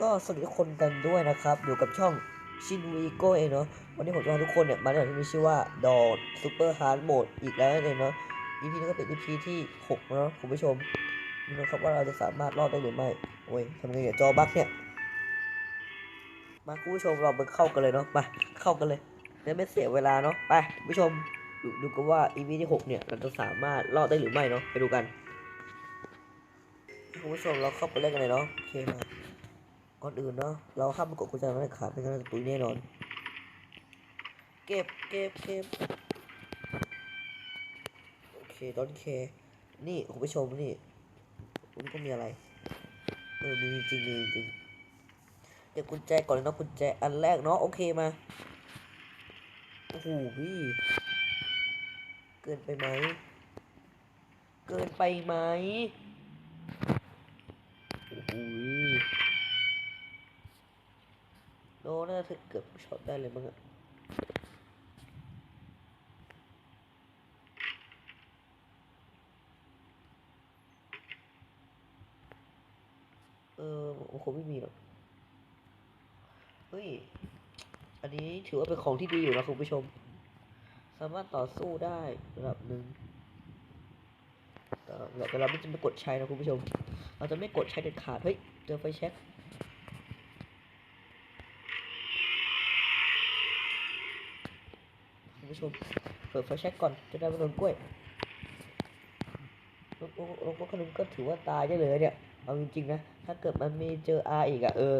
ก็สวัสดีทุกคนกันด้วยนะครับ อยู่กับช่องชินวีโก้เองเนาะวันนี้ผมจะพาทุกคนเนี่ยมาในที่มีชื่อว่าดอทซูเปอร์ฮาร์ดโหมดอีกแล้วนั่นเองเนาะ EP นี้ก็เป็น EP ที่6แล้วเนาะคุณผู้ชมดูนะครับว่าเราจะสามารถรอดได้หรือไม่โอ้ยทำไงเนี่ยจอบั๊กเนี่ยมาคุณผู้ชมเราไปเข้ากันเลยเนาะมาเข้ากันเลยจะไม่เสียเวลาเนาะไปคุณผู้ชมดูดูกันว่า EP ที่6เนี่ยเราจะสามารถรอดได้หรือไม่เนาะไปดูกันคุณผู้ชมเราเข้าไปเล่นกันเลยเนาะโอเคมา ก่อนอื่นเนาะเราห้ามไปกดกุญแจไม่ได้ขาดไม่งั้นเราจะตุยแน่นอน เก็บเก็บเก็บโอเคดอนเคนี่คุณผู้ชมนี่มันก็มีอะไรเออมีจริงมีจริงเก็บกุญแจก่อนเนาะกุญแจอันแรกเนาะโอเคมาโอ้โหพี่เกินไปไหมเกินไปไหมโอ้โห โด น่าจะเกือบช็อตได้เลยมั้งอะเออมันคงไม่มีหรอก เฮ้ย อันนี้ถือว่าเป็นของที่ดีอยู่นะคุณผู้ชม สามารถต่อสู้ได้ระดับหนึ่งแต่แต่เราไม่จะไม่กดใช้นะคุณผู้ชม เราจะไม่กดใช้เด็ดขาด เฮ้ย เจอไฟแช็กคุ ผู้ชม เปิดไฟแช็กก่อนจะได้ไม่โดนกล้วยลงลงคนนึงก็ถือว่าตายได้เลยเนี่ย เอาจริงๆนะ ถ้าเกิดมันมีเจออาอีกอะเออ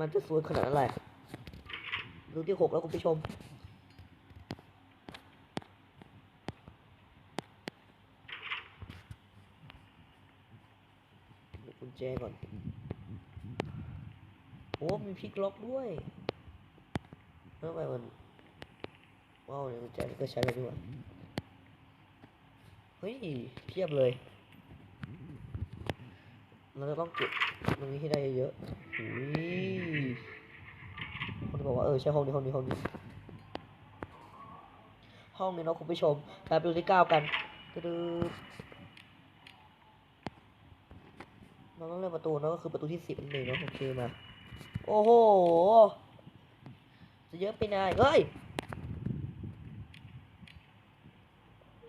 มันจะซวยขนาดนั้นแหละดูที่หกแล้วคุณผู้ชมกุญแจก่อน โอ้ มีพลิกล็อกด้วยแล้วไมมัน ว้าวเนี่ยกุญแจนี่ก็ใช้ได้ด้วยเฮ้ยเพียบเลยเราจะต้องเก็บตรงนี้ให้ได้เยอะๆอุ้ยคนบอกว่าเออใช่ห้องนี้ห้องนี้ห้องนี้ห้องนี้เนาะคุณผู้ชมไปไปดูที่เก้ากันตึ๊ดๆเราต้องเลือกประตูเนาะก็คือประตูที่สิบนั่นเองเนาะโอเคมา โอ้โห จะเยอะไปไหนายเฮ้ย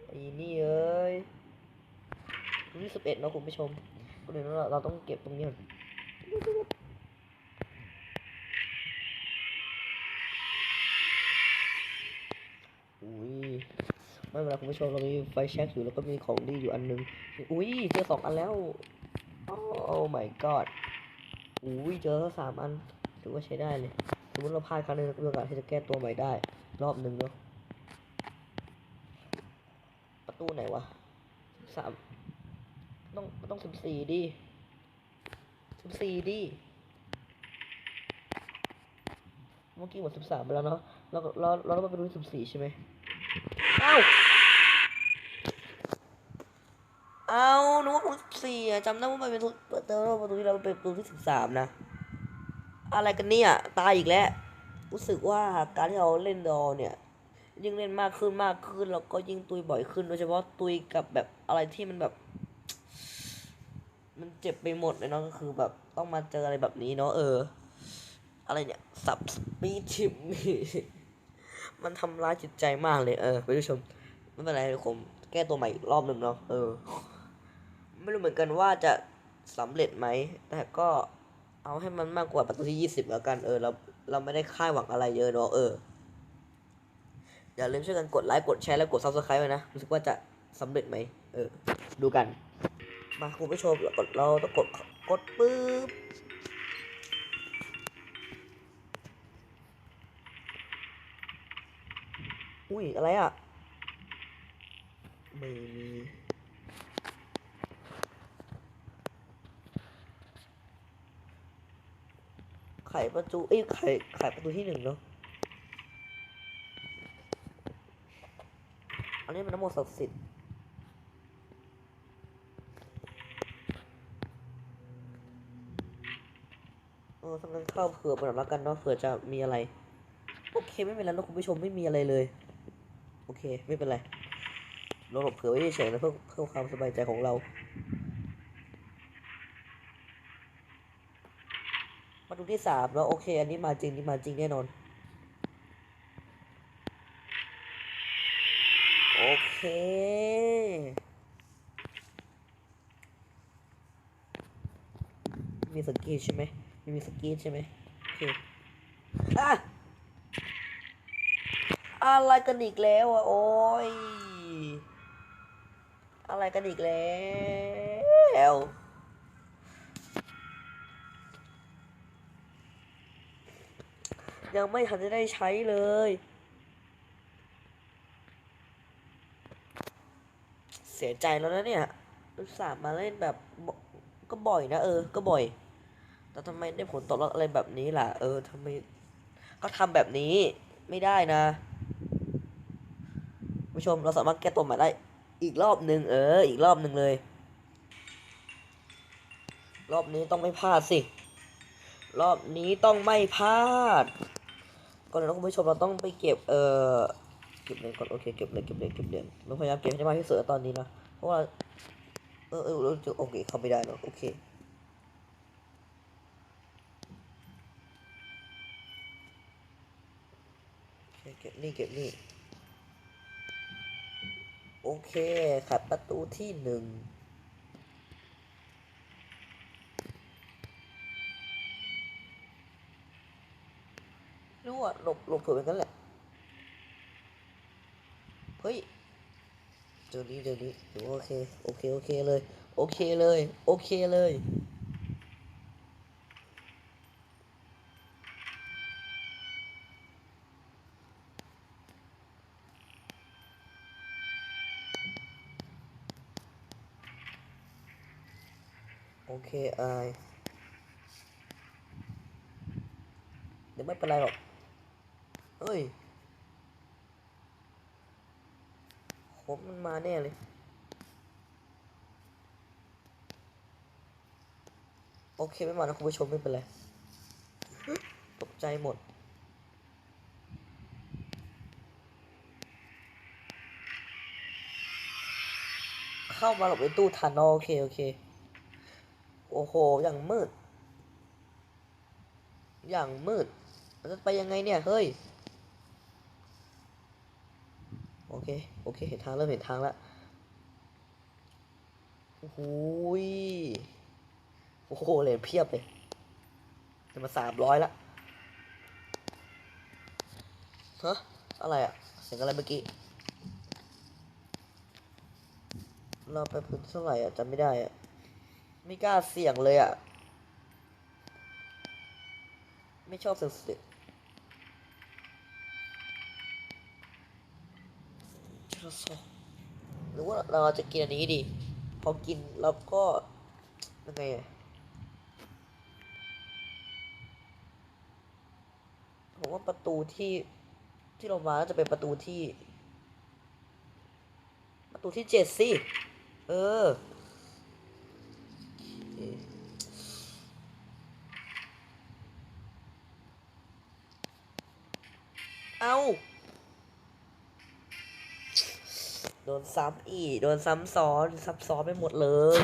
ไอ้ นี่เอ้ยรงที่สิบเอ็ดเนาะคุณผู้ชมก็เลยเราเราต้องเก็บตรงนี้ก่อนอุ้ยไม่เป็นไรคุณผู้ชมเรามีไฟแช็กอยู่แล้วก็มีของดีอยู่อันนึง อุ้ยเจอสองอันแล้ว โอ้ my god อุ้ยเจอสามอันถือว่าใช้ได้เลยสมมติเราพลาดครั้งหนึงเรามีโอกาสที่จะแก้ตัวใหม่ได้ รอบหนึ่งเนาะ ประ ตูไหนวะสามต้องต้องสิบสี่ดิสิบสี่ดิเมื่อกี้หมดสิบสามไปแล้วเนาะเราเราเราต้องไปดูสิบสี่ใช่ไหมเอ้าเอานึกว่าสิบสี่อะจำได้ว่ามันเป็นประตูเปิดเจอว่าประตูที่เราเป็นประตูที่สิบสามนะ อะไรกันเนี่ย ตายอีกแล้ว รู้สึกว่าการที่เราเล่นดอเนี่ย ยิ่งเล่นมากขึ้นมากขึ้นแล้วก็ยิ่งตุยบ่อยขึ้น โดยเฉพาะตุยกับแบบอะไรที่มันแบบ มันเจ็บไปหมดเลยเนาะก็คือแบบต้องมาเจออะไรแบบนี้เนาะเออ อะไรเนี่ยสับสปีดทิมมันทำร้ายจิตใจมากเลยเออไปดูชมไม่เป็นไรผมแก้ตัวใหม่อีกรอบหนึ่งเนาะเออ ไม่รู้เหมือนกันว่าจะสำเร็จไหมแต่ก็เอาให้มันมากกว่าประตูที่ยี่สิบแล้วกันเออเราเราไม่ได้คาดหวังอะไรเยอะเนาะเออ อย่าลืมช่วยกันกดไลค์กดแชร์และกด subscribe ไว้นะ รู้สึกว่าจะสำเร็จไหมเออ ดูกัน มาคุณผู้ชมเรากดเราต้องกดกดปึ๊บอุ้ย อะไรอะ ไม่มีไขประตูเอ้ยไขไขประตูที่หนึ่งเนาะ อันนี้มันน้ำมนต์ศักดิ์สิทธิ์เออทำงานเข้าเผื่อไปหน่อยแล้วกันเนาะเผื่อจะมีอะไร โอเคไม่เป็นไรนะคุณผู้ชมไม่มีอะไรเลย โอเคไม่เป็นไรเราหลบเผื่อไว้เฉยๆนะเพื่อเพื่อความสบายใจของเราไปประตูที่สามแล้วโอเค อันนี้มาจริงนี่มาจริงแน่นอน โอเค มี สกีใช่ไหมไม่มีสกีใช่ไหมโอเคอะอะไรกันอีกแล้วอะโอ้ยอะไรกันอีกแล้วยังไม่ทันจะได้ใช้เลย เสียใจแล้วนะเนี่ยสาห์มาเล่นแบบก็บ่อยนะเออ ก็บ่อย แต่ทำไมได้ผลตอบรับอะไรแบบนี้ล่ะ เออทำไมก็ทำแบบนี้ไม่ได้นะผู้ชมเราสามารถแก้ตัวใหม่ได้อีกรอบหนึ่งเออ อีกรอบหนึ่งเลย รอบนี้ต้องไม่พลาดสิ รอบนี้ต้องไม่พลาดก่อนนะคุณผู้ชมเราต้องไปเก็บเออเก็บเหรียญก่อนโอเคเก็บเหรียญเก็บเหรียญเก็บเหรียญเราพยายามเก็บให้ได้มากที่สุดตอนนี้นะเพราะว่าเออเออเราจะโอเคเข้าไม่ได้เนอะโอเคโอเคเก็บนี่เก็บนี่ โอเค ขัดประตูที่หนึ่งรู้ว่าหลบหลบเผื่อเป็นกันแหละ เฮ้ยเดี๋ยวนี้เดี๋ยวนี้โอเค โอเค โอเคเลย โอเคเลย โอเคเลย อเคอายเดี๋ยวไม่เป็นไรหรอก เฮ้ยผมมันมาแน่เลย โอเค ไม่มานะคุณผู้ชมไม่เป็นไร ตกใจหมดเข้ามาหลบในตู้ทันโอเค โอเค โอ้โห อย่างมืด อย่างมืดจะไปยังไงเนี่ย เฮ้ย โอเค โอเค เห็นทางเริ่มเห็นทางแล้วโอ้โหยโอ้โหเหรียญเพียบเลย จะมาสามร้อยละฮะอะไรอะเสียงอะไรเมื่อกี้ เราไปพื้นเท่าไหร่อะจำไม่ได้อะ ไม่กล้าเสี่ยงเลยอะไม่ชอบเสี่ยงสี่ยงหรือว่าเราจะกินอันนี้ดี พอกินแล้วก็ยังไงผมว่าประตูที่ที่เรามาจะเป็นประตูที่ ประตูที่เจ็ดสิ เออ เอาโดนซ้ำอีก โดนซ้ำซ้อนซับซ้อนไปหมดเลย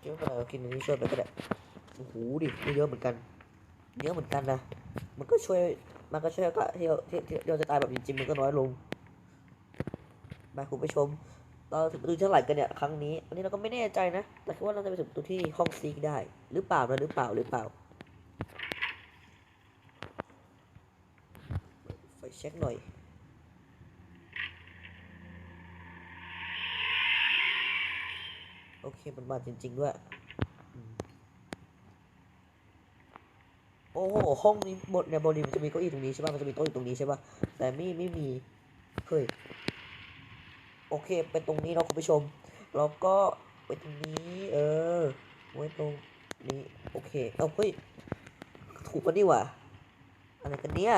เดี๋ยวเรากินอันนี้ช่วยไปก็ได้โอ้โหดิไม่เยอะเหมือนกันเยอะเหมือนกันนะ มันก็ช่วย มันก็ช่วยก็เที่เราที่ที่เราจะตายแบบจริงๆมันก็น้อยลง มาคุณผู้ชม เราถึงประตูเท่าไหร่กันเนี่ยครั้งนี้ อันนี้เราก็ไม่แน่ใจนะ แต่คิดว่าเราจะไปถึงประตูที่ห้องซีกได้ หรือเปล่านะหรือเปล่าหรือเปล่า ไฟ เช็คหน่อยโอเค มันมาจริง ๆ ด้วย โอ้โห ห้องนี้บนเนี่ยบนนี้มันจะมีเก้าอี้ตรงนี้ใช่ป่ะ มันจะมีโต๊ะอยู่ตรงนี้ใช่ป่ะ แต่ไม่ไม่มี เฮ้ย โอเคเป็นตรงนี้เนาะคุณผู้ชม แล้วก็ไว้ตรงนี้ เออ ไว้ตรงนี้ โอเค เอาเฮ้ย ถูกปะนี่ว่าอะไรกันเนี่ย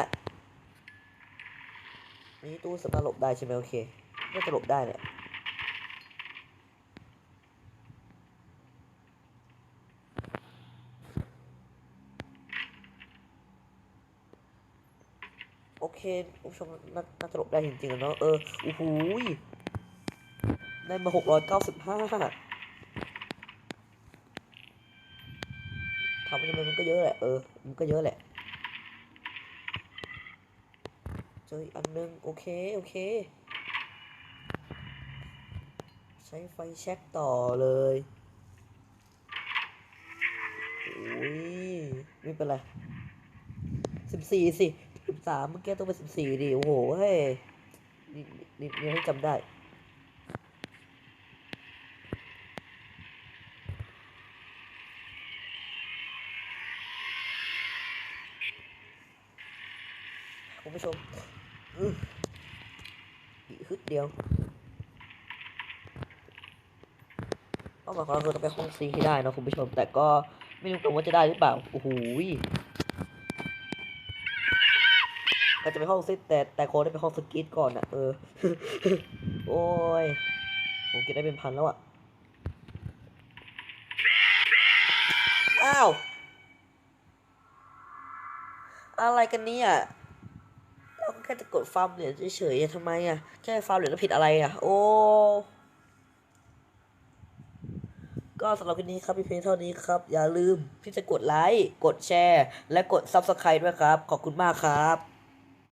นี้ตู้สามารถหลบได้ใช่ไหมโอเคน่าจะหลบได้แหละโอเคผู้ชมน่าจะหลบได้จริงๆอะเนาะเออโอ้โหยได้มาหกร้อยเก้าสิบห้าทำไปทำไมมันก็เยอะแหละเออมันก็เยอะแหละ เจออีกอันนึง โอเค โอเค ใช้ไฟแช็กต่อเลยอุ้ยไม่เป็นไรสิบสี่สิสิบสามเมื่อกี้ต้องเป็นสิบสี่ดิ โอ้โหเฮ้ยนี่นี่นี่ให้จำได้ คุณผู้ชมอื้ออีกฮึ ดเดียวเป้าหมายของเราคือต้องไปห้องซีให้ได้นะคุณผู้ชม แต่ก็ไม่รู้กันว่าจะได้หรือเปล่าโอ้โหก็จะไปห้องซิแต่แต่โค้ดได้ไปห้องสกีตก่อนอะเออ โอ้ย ผมเก็บได้เป็นพันแล้วอะอ้าว อะไรกันเนี่ย แค่จะกดฟาร์มเหรียญเฉยๆทำไมอะแค่ฟาร์มเหรียญแล้วผิดอะไรอะ โอ้ ก็สำหรับคลิปนี้ครับพี่เพลงเท่านี้ครับ อย่าลืมที่จะกดไลค์ กดแชร์ และกดซับสไครต์ด้วยครับ ขอบคุณมากครับ